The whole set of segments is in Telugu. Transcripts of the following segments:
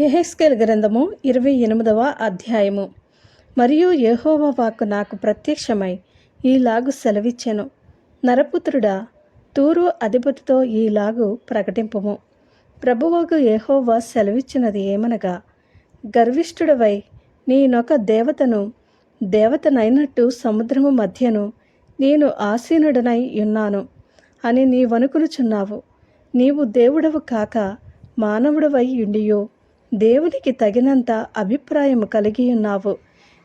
ఎహెస్కేల్ గ్రంథము ఇరవై ఎనిమిదవ అధ్యాయము. మరియు యెహోవా వాక్కు నాకు ప్రత్యక్షమై ఈలాగు సెలవిచ్చెను. నరపుత్రుడా తూరు అధిపతితో ఈలాగు ప్రకటింపుము. ప్రభువకు యెహోవా సెలవిచ్చినది ఏమనగా గర్విష్ఠుడవై నేనొక దేవతను దేవతనైనట్టు సముద్రము మధ్యను నేను ఆసీనుడనై ఉన్నాను అని నీవనుకునుచున్నావు. నీవు దేవుడవు కాక మానవుడవై ఉండియో దేవునికి తగినంత అభిప్రాయము కలిగి ఉన్నావు.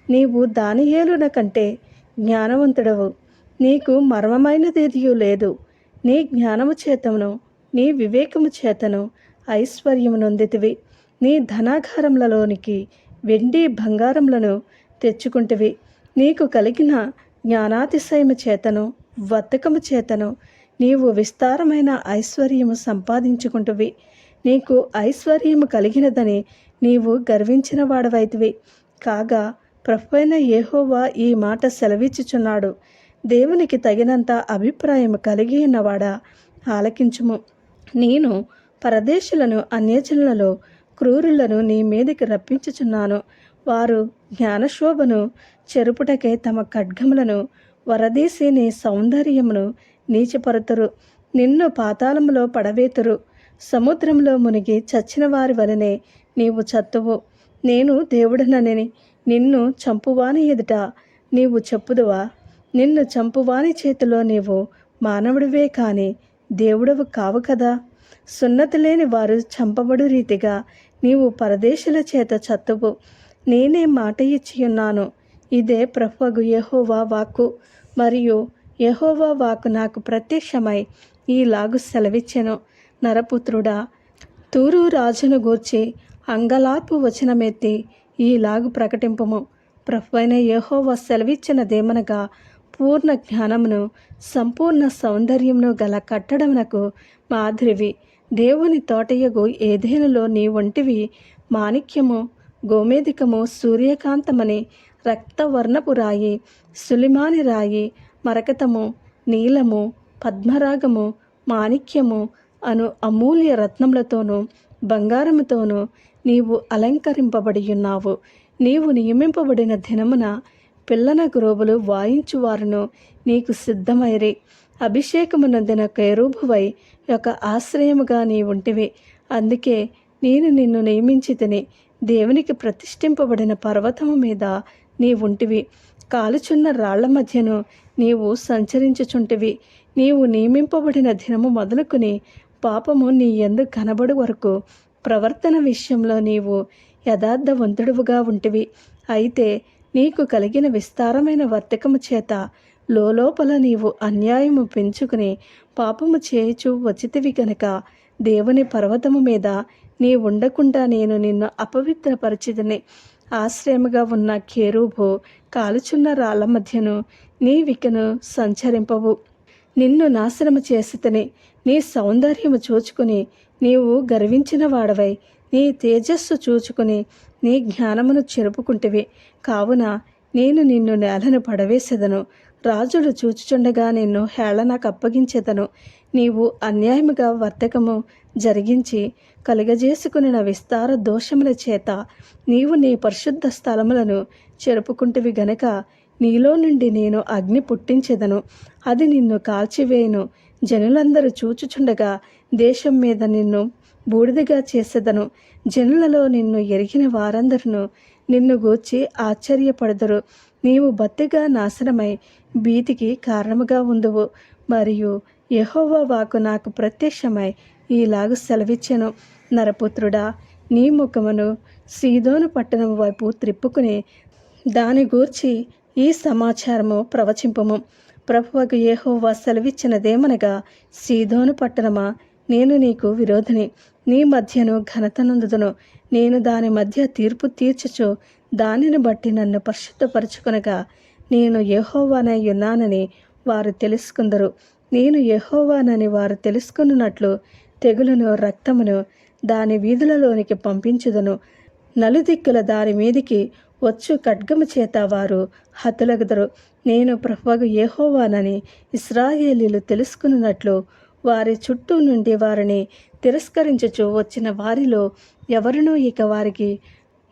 నీవు దానియేలున కంటే జ్ఞానవంతుడవు. నీకు మర్మమైనదేదియూ లేదు. నీ జ్ఞానము చేతను నీ వివేకము చేతను ఐశ్వర్యము నొందితివి. నీ ధనాగారములలోనికి వెండి బంగారములను తెచ్చుకుంటివి. నీకు కలిగిన జ్ఞానాతిశయము చేతను వర్తకము చేతను నీవు విస్తారమైన ఐశ్వర్యము సంపాదించుకుంటువి. నీకు ఐశ్వర్యము కలిగినదని నీవు గర్వించిన వాడవైతివి. కాగా ప్రభువైన యెహోవా ఈ మాట సెలవిచ్చుచున్నాడు. దేవునికి తగినంత అభిప్రాయము కలిగి ఉన్నవాడా? ఆలకించుము. నేను పరదేశులను అన్యజనులలో క్రూరులను నీ మీదకి రప్పించుచున్నాను. వారు జ్ఞానశోభను చెరుపుటకే తమ ఖడ్గములను వరదీసి నీ సౌందర్యమును నీచపరుతురు. నిన్ను పాతాళములో పడవేతురు. సముద్రంలో మునిగి చచ్చిన వారి వలనే నీవు చత్తువు. నేను దేవుడనని నిన్ను చంపువాని ఎదుట నీవు చెప్పుదువా? నిన్ను చంపువాని చేతిలో నీవు మానవుడివే కాని దేవుడవు కావు కదా? సున్నతి లేని వారు చంపబడు రీతిగా నీవు పరదేశుల చేత చత్తువు. నేనే మాట ఇచ్చియున్నాను ఇదే ప్రభువగు యహోవా వాక్కు. మరియు యహోవా వాక్కు నాకు ప్రత్యక్షమై ఈలాగు సెలవిచ్చెను. నరపుత్రుడా! తూరు రాజును గూర్చి అంగలార్పు వచనమెత్తి ఈలాగు ప్రకటింపము. ప్రభువైన సెలవిచ్చిన సెలవిచ్చినదేమనగా పూర్ణ జ్ఞానమును సంపూర్ణ సౌందర్యమును గల కట్టడమునకు మాదిరివి. దేవుని తోటయగు ఏదేనులో నీ వంటివి మాణిక్యము గోమేధికము సూర్యకాంతమని రక్తవర్ణపు రాయి సులిమాని రాయి మరకతము నీలము పద్మరాగము మాణిక్యము అను అమూల్య రత్నములతోనూ బంగారముతోనూ నీవు అలంకరింపబడి ఉన్నావు నీవు నియమింపబడిన దినమున పిల్లన గ్రోబులు వాయించువారును నీకు సిద్ధమైరి. అభిషేకము కేరూభువై యొక్క ఆశ్రయముగా నీ ఉంటివి అందుకే నేను నిన్ను నియమించి తిని దేవునికి ప్రతిష్ఠింపబడిన పర్వతము మీద నీ ఉంటివి కాలుచున్న రాళ్ళ మధ్యను నీవు సంచరించుచుంటివి. నీవు నియమింపబడిన దినము మొదలుకుని పాపము నీ ఎందు కనబడు వరకు ప్రవర్తన విషయంలో నీవు యథార్థవంతుడువుగా ఉంటివి. అయితే నీకు కలిగిన విస్తారమైన వర్తకము చేత లోపల నీవు అన్యాయము పెంచుకుని పాపము చేయుచు వచ్చితివి గనక దేవుని పర్వతము మీద నీ ఉండకుండా నేను నిన్ను అపవిత్రపరిచిదని ఆశ్రయముగా ఉన్న కేరూబు కాలుచున్న రాళ్ళ మధ్యను నీ వికను సంచరింపవు. నిన్ను నాశనము చేసితని. నీ సౌందర్యము చూచుకుని నీవు గర్వించిన వాడవై నీ తేజస్సు చూచుకుని నీ జ్ఞానమును చెరుపుకుంటివి. కావున నేను నిన్ను నేలను పడవేసేదను. రాజుడు చూచుచుండగా నిన్ను హేళనకు అప్పగించెదను నీవు అన్యాయముగా వర్తకము జరిగించి కలుగజేసుకుని విస్తార దోషముల చేత నీవు నీ పరిశుద్ధ స్థలములను చెరుపుకుంటివి గనక నీలో నుండి నేను అగ్ని పుట్టించెదను. అది నిన్ను కాల్చివేయను. జనులందరూ చూచుచుండగా దేశం మీద నిన్ను బూడిదగా చేసేదను. జనులలో నిన్ను ఎరిగిన వారందరూ నిన్ను గూర్చి ఆశ్చర్యపడదరు. నీవు బత్తిగా నాశనమై భీతికి కారణముగా ఉందువు. మరియు యహోవా వాకు నాకు ప్రత్యక్షమై ఈలాగు సెలవిచ్చెను. నరపుత్రుడా నీ ముఖమును సీదోను పట్టణం వైపు త్రిప్పుకుని దాని గూర్చి ఈ సమాచారము ప్రవచింపము. ప్రభువకు యెహోవా సెలవిచ్చినదేమనగా సీదోను పట్టణమా నేను నీకు విరోధిని. నీ మధ్యను ఘనతనందుదును నేను దాని మధ్య తీర్పు తీర్చుచు దానిని బట్టి నన్ను పరిశుద్ధపరచుకునగా నేను యెహోవానై ఉన్నానని వారు తెలుసుకుందరు. నేను యహోవానని వారు తెలుసుకున్నట్లు తెగులును రక్తమును దాని వీధులలోనికి పంపించుదును. నలుదిక్కుల దారి మీదికి వచ్చు ఖడ్గము చేత వారు హతులగదరు. నేను ప్రభువగు యెహోవానని ఇస్రాయేలీలు తెలుసుకున్నట్లు వారి చుట్టూ నుండి వారిని తిరస్కరించుచు వచ్చిన వారిలో ఎవరినూ ఇక వారికి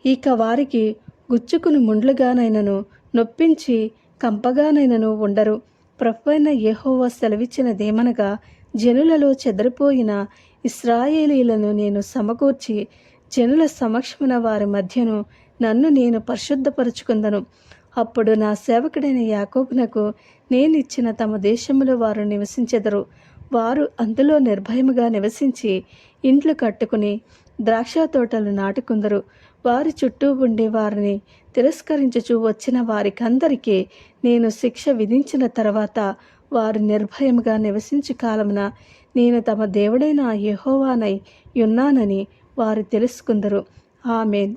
ఇక వారికి గుచ్చుకుని ముండ్లుగానైనను నొప్పించి కంపగానైనను ఉండరు. ప్రభువైన యెహోవా సెలవిచ్చినదేమనగా జనులలో చెదరిపోయిన ఇస్రాయేలీలను నేను సమకూర్చి జనుల సమక్షమున వారి మధ్యను నన్ను నేను పరిశుద్ధపరుచుకుందను. అప్పుడు నా సేవకుడైన యాకోబునకు నేనిచ్చిన తమ దేశములో వారు నివసించెదరు. వారు అందులో నిర్భయముగా నివసించి ఇండ్లు కట్టుకుని ద్రాక్ష తోటలు నాటుకుందరు. వారి చుట్టూ ఉండే వారిని తిరస్కరించుచు వచ్చిన వారికందరికీ నేను శిక్ష విధించిన తర్వాత వారు నిర్భయముగా నివసించు కాలమున నేను తమ దేవుడైన యెహోవానై ఉన్నానని వారు తెలుసుకుందరు. ఆమెన్.